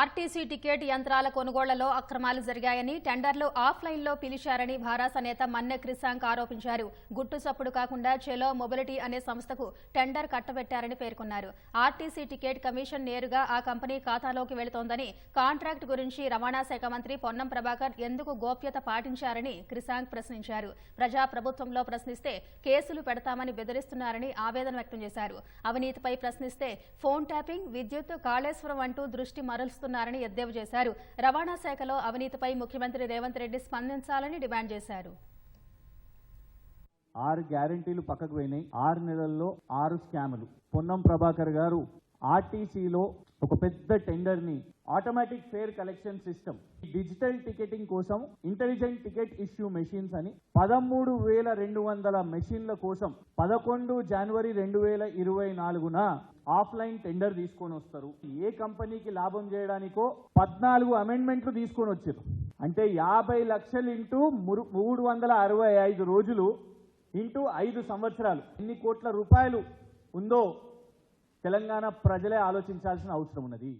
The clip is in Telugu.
ఆర్టీసీ టికెట్ యంత్రాల కొనుగోళ్ళలో అక్రమాలు జరిగాయని టెండర్లు ఆఫ్లైన్లో పిలిచారని భారాస నేత మన్నె క్రిసాంక్ ఆరోపించారు. గుట్టు చప్పుడు కాకుండా చెలో మొబిలిటీ అనే సంస్థకు టెండర్ కట్టబెట్టారని పేర్కొన్నారు. ఆర్టీసీ టికెట్ కమిషన్ నేరుగా ఆ కంపెనీ ఖాతాలోకి వెళుతోందని కాంట్రాక్ట్ గురించి రవాణా శాఖ మంత్రి పొన్నం ప్రభాకర్ ఎందుకు గోప్యత పాటించారని క్రిసాంక్ ప్రశ్నించారు. ప్రజా ప్రభుత్వంలో ప్రశ్నిస్తే కేసులు పెడతామని బెదిరిస్తున్నారని ఆవేదన వ్యక్తం చేశారు. అవినీతిపై ప్రశ్నిస్తే ఫోన్ ట్యాపింగ్ విద్యుత్ కాళేశ్వరం అంటూ దృష్టి మరలుస్తున్నారని ఎద్దేవా చేశారు. రవాణా శాఖలో అవినీతిపై ముఖ్యమంత్రి రేవంత్ రెడ్డి స్పందించాలని డిమాండ్ చేశారు. ఆరు గ్యారంటీలు పక్కకు పోయినాయి. ఆరు నెలల్లో ఆరు స్కాములు. పొన్నం ప్రభాకర్ గారు ఆర్టీసీలో ఒక పెద్ద టెండర్ని automatic fare collection system digital ticketing కోసం ఇంటెలిజెంట్ టికెట్ ఇష్యూ మెషిన్స్ అని పదమూడు వేల రెండు వందల మెషిన్ల కోసం పదకొండు జనవరి రెండు వేల ఇరవై నాలుగున ఆఫ్లైన్ టెండర్ తీసుకొని వస్తారు. ఏ కంపెనీకి లాభం చేయడానికో పద్నాలుగు అమెండ్మెంట్లు తీసుకొని వచ్చారు. అంటే యాభై లక్షలు ఇంటూ మురు- మూడు వందల అరవై ఐదు రోజులు ఇంటూ ఐదు సంవత్సరాలు. ఎన్ని కోట్ల రూపాయలు ఉందో తెలంగాణ ప్రజలే ఆలోచించాల్సిన అవసరం ఉన్నది.